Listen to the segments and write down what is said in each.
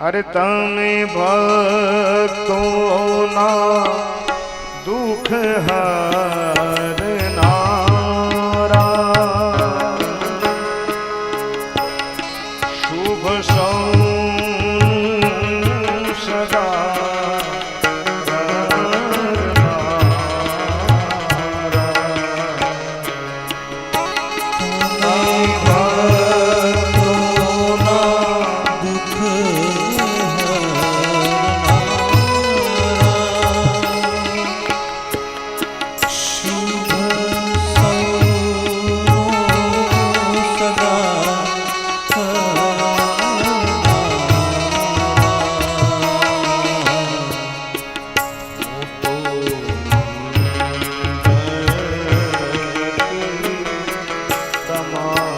અરે તમે ભક્તોના દુઃખ હરનારા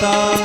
た。